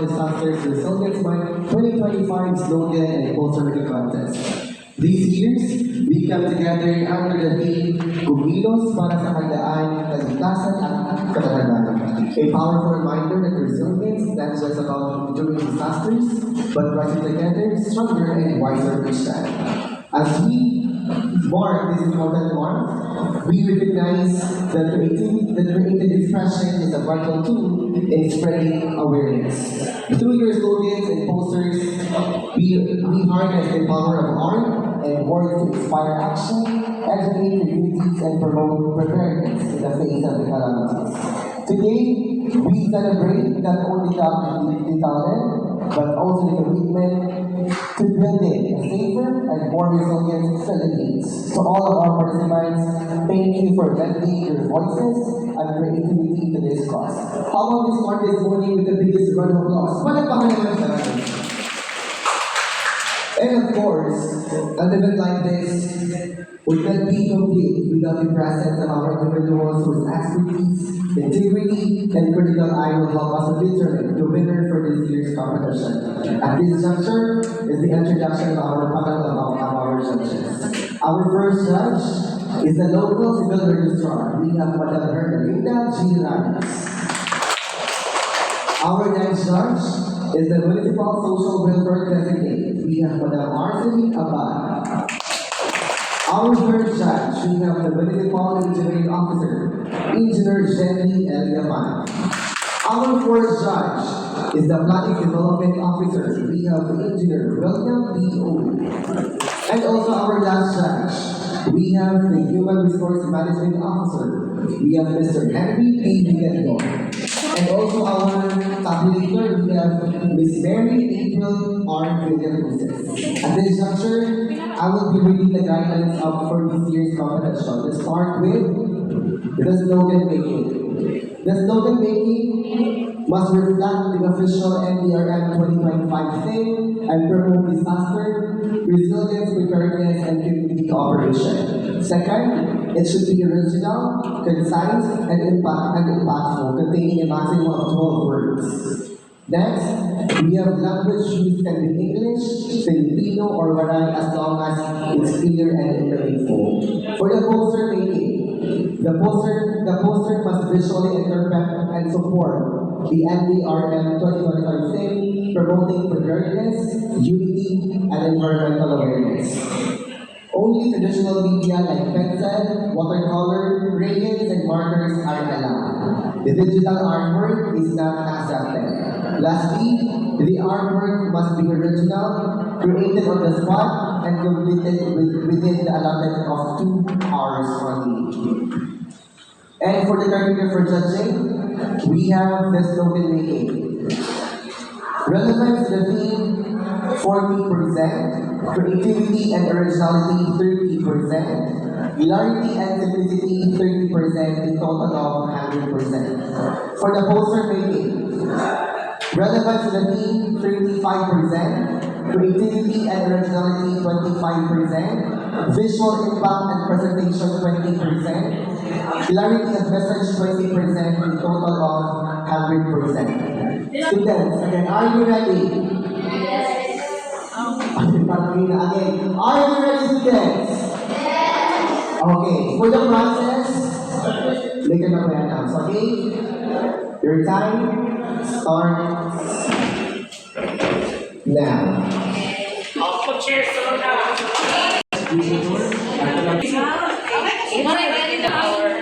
Disasters Resilience Month 2025 slogan and poster contest. These years, we come together under the theme Kumilos para sa Kagdaan, Kaligtasan at Katatagan. A powerful reminder that resilience is not just about enduring disasters, but rising together stronger and wiser each time. As we mark this important month, we recognize that creative, that creative expression is a vital tool in spreading awareness. Through your slogans and posters, we, we harness the power of art words to inspire action, educate communities, and promote preparedness in the face of the calamities. Today, we celebrate not only the the talent, but also the commitment to building a safer and more resilient Philippines. To all of our participants, thank you for lending your voices and creativity to this cause. How about we start this morning with the biggest round of applause? Palagpakan naman sa natin. And of course, an event like this would not be complete without the presence of our individuals whose expertise, integrity, and critical eye will help us determine the winner for this year's competition. At this juncture is the introduction of our panel of our judges. Our first judge is the local civil registrar. We have Madam Hermelinda G. Ramos. Our next judge is the Municipal Social Welfare Designate. We have Madam Arcely Abad. Our third judge, we have the Municipal Engineering Officer, Engineer Jenny L. Yaman. Our fourth judge is the Planning Development Officer. We have Engineer William B. O. And also our last judge, we have the Human Resource Management Officer. We have Mr. Henry P. Villanueva. And also our we have Miss Mary April R. Villanueva. At this juncture, I will be reading the guidelines up for this year's competition. Let's start with the slogan making. The slogan making must reflect the official NDRM 2025 theme and promote disaster, resilience, preparedness, and community cooperation. Second, it should be original, concise, and impact and impactful, containing a maximum of 12 words. Next, we have language used can be English, Filipino, or Waray as long as it's clear and meaningful. For the poster making, the poster, the poster must visually interpret and support the NDRM 2025 theme, promoting preparedness, unity, and environmental awareness. Only traditional media like pencil, watercolor, crayons, and markers are allowed. The digital artwork is not accepted. Lastly, the artwork must be original, created on the spot, and completed with- within the allotted of two hours only. And for the criteria for judging, we have the slogan making. Relevance the theme, forty percent. Creativity and originality, thirty percent. Clarity and simplicity, thirty percent. A total of hundred percent. For the poster making, relevance to the theme, thirty-five percent. Creativity and originality, twenty-five percent. Visual impact and presentation, twenty percent. Clarity and message, twenty percent. A total of hundred percent. Students, again, are you ready? Yes. Parang yun na again. Are you ready, students? Yes. Okay, for the process, make a number announce, okay? Your time starts now. Ako, cheers muna. Ikaw na